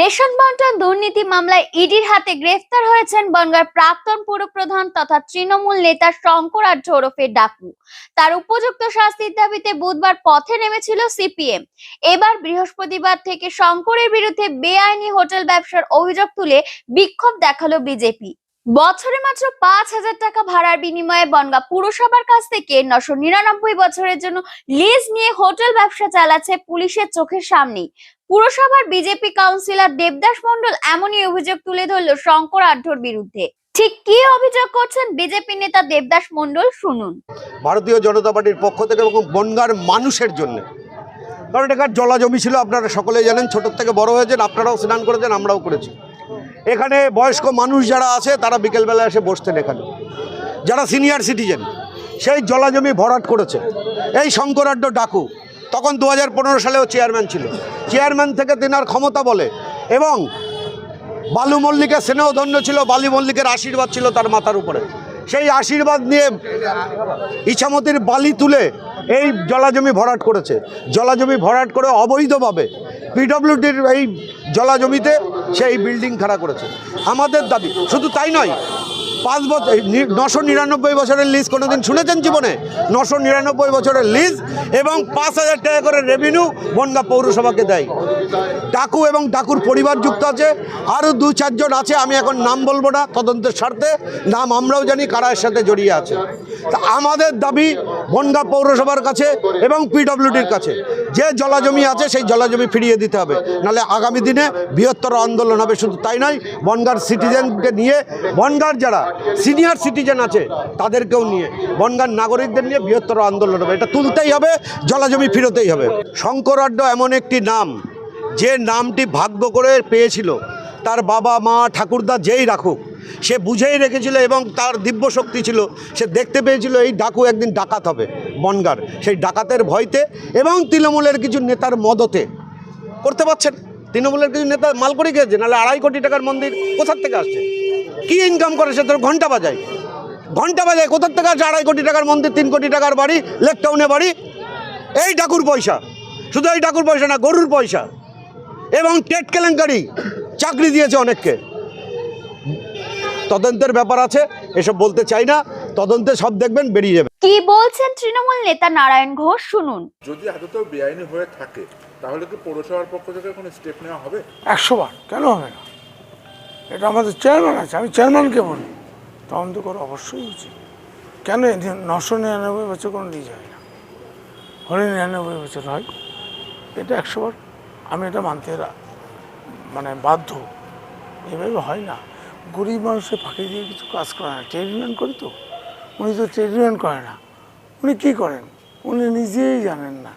Ration বন্টন দুর্নীতি মামলায় ইডির হাতে গ্রেফতার হয়েছেন বনগাঁর প্রাক্তন পুরপ্রধান তথা তৃণমূল নেতা শঙ্কর আঢ্য ওরফে ডাকু। তার উপযুক্ত শাস্তির দাবিতে বুধবার পথে নেমেছিল সিপিএম। এবার বৃহস্পতিবার থেকে শঙ্করের বিরুদ্ধে বেআইনি হোটেল ব্যবসার অভিযোগ তুলে বিক্ষোভ দেখাল বিজেপি। বছরে মাত্র পাঁচ হাজার টাকা ভাড়ার বিনিময়ে বনগাঁ পুরসভার কাছ থেকে নশো নিরানব্বই বছরের জন্য লিজ নিয়ে হোটেল ব্যবসা চালাচ্ছে পুলিশের চোখের সামনেই। পুরসভার বিজেপি কাউন্সিলর দেবদাস মণ্ডল এমনই অভিযোগ তুলে ধরল শঙ্কর আঢ্যর বিরুদ্ধে। ঠিক কি অভিযোগ করছেন বিজেপি নেতা দেবদাস মণ্ডল শুনুন। ভারতীয় জনতা পার্টির পক্ষ থেকে এবং বনগার মানুষের জন্য। কারণ এখানে জলা জমি ছিল, আপনারা সকলেই জানেন ছোটোর থেকে বড় হয়েছেন, আপনারাও স্নান করেছেন, আমরাও করেছি। এখানে বয়স্ক মানুষ যারা আছে, তারা বিকেলবেলা এসে বসতেন এখানে। যারা সিনিয়র সিটিজেন, সেই জলা জমি ভরাট করেছে। এই শঙ্করাড্ড ডাকু তখন দু হাজার পনেরো সালেও চেয়ারম্যান ছিল। চেয়ারম্যান থেকে তেনার ক্ষমতা বলে। এবং বালু মল্লিকের স্নেহধন্য ছিল, বালু মল্লিকের আশীর্বাদ ছিল তার মাথার উপরে। সেই আশীর্বাদ নিয়ে ইছামতির বালি তুলে এই জলাজমি ভরাট করেছে। জলাজমি ভরাট করে অবৈধভাবে পিডব্লিউডির এই জলাজমিতে সেই বিল্ডিং খাড়া করেছে। আমাদের দাবি, শুধু তাই নয় পাঁচ বছর নশো নিরানব্বই বছরের লিজ কোনোদিন শুনেছেন জীবনে? নশো নিরানব্বই বছরের লিজ এবং পাঁচ হাজার টাকা করে রেভিনিউ বনগা পৌরসভাকে দেয়। ডাকু এবং ডাকুর পরিবার যুক্ত আছে আরও দু চারজন আছে, আমি এখন নাম বলব না, তদন্তের স্বার্থে, নাম আমরাও জানি কারা সাথে জড়িয়ে আছে। তা আমাদের দাবি বনগা পৌরসভার কাছে এবং পিডব্লিউডির কাছে। যে জলাজমি আছে, সেই জলাজমি ফিরিয়ে দিতে হবে। নাহলে আগামী দিনে বৃহত্তর আন্দোলন হবে। শুধু তাই নয়, বনগার সিটিজেনকে নিয়ে, বনগার যারা সিনিয়র সিটিজেন আছে, তাদেরকেও নিয়ে, বনগার নাগরিকদের নিয়ে বৃহত্তর আন্দোলন হবে। এটা তুলতেই হবে, জলাজমি ফিরতেই হবে। শঙ্করাড্ড এমন একটি নাম, যে নামটি ভাগ্য করে পেয়েছিল। তার বাবা মা ঠাকুরদা যেই রাখুক সে বুঝেই রেখেছিল এবং তার দিব্য শক্তি ছিল। সে দেখতে পেয়েছিল এই ডাকু একদিন ডাকাত হবে, বনগার। সেই ডাকাতের ভয়তে এবং তৃণমূলের কিছু নেতার মদতে। করতে পারছেন? তৃণমূলের কিছু নেতা মাল করে গিয়েছে নাহলে আড়াই কোটি টাকার মন্দির কোথার থেকে আসছে? কি ইনকাম করে সে তোর ঘণ্টা বাজায়? ঘণ্টা বাজায়, কোথার থেকে আসছে আড়াই কোটি টাকার মন্দির, তিন কোটি টাকার বাড়ি লেক টাউনে বাড়ি? এই ডাকুর পয়সা। শুধু এই ডাকুর পয়সা না, গরুর পয়সা। এবং টেট কেলেঙ্কারি। চাকরি দিয়েছে অনেককে। তদন্তের ব্যাপার আছে এসব বলতে চাই না তদন্তে সব দেখবেন বেরিয়ে যাবে কি বলছেন তৃণমূল নেতা নারায়ণ ঘোষ শুনুন। যদি আদতেও বেআইনি হয়ে থাকে তাহলে কি পৌরসভার পক্ষ থেকে কোনো স্টেপ নেওয়া হবে? একশো বার কেন হবে না? এটা আমাদের চেয়ারম্যান আছে আমি চেয়ারম্যানকে বলি। তদন্ত করা অবশ্যই উচিত। কেন নশো নিরানব্বই বছর কোনো লিজ হয় না? হলে নিরানব্বই বছর হয়। এটা একশো বার আমি এটা মানতে মানে বাধ্য। এভাবে হয় না। গরিব মানুষের ফাঁকি দিয়ে কিছু কাজ করে না। ট্রেড ইউনিয়ন করি তো? উনি তো ট্রেড ইউনিয়ন করে না। উনি কী করেন? উনি নিজেই জানেন না।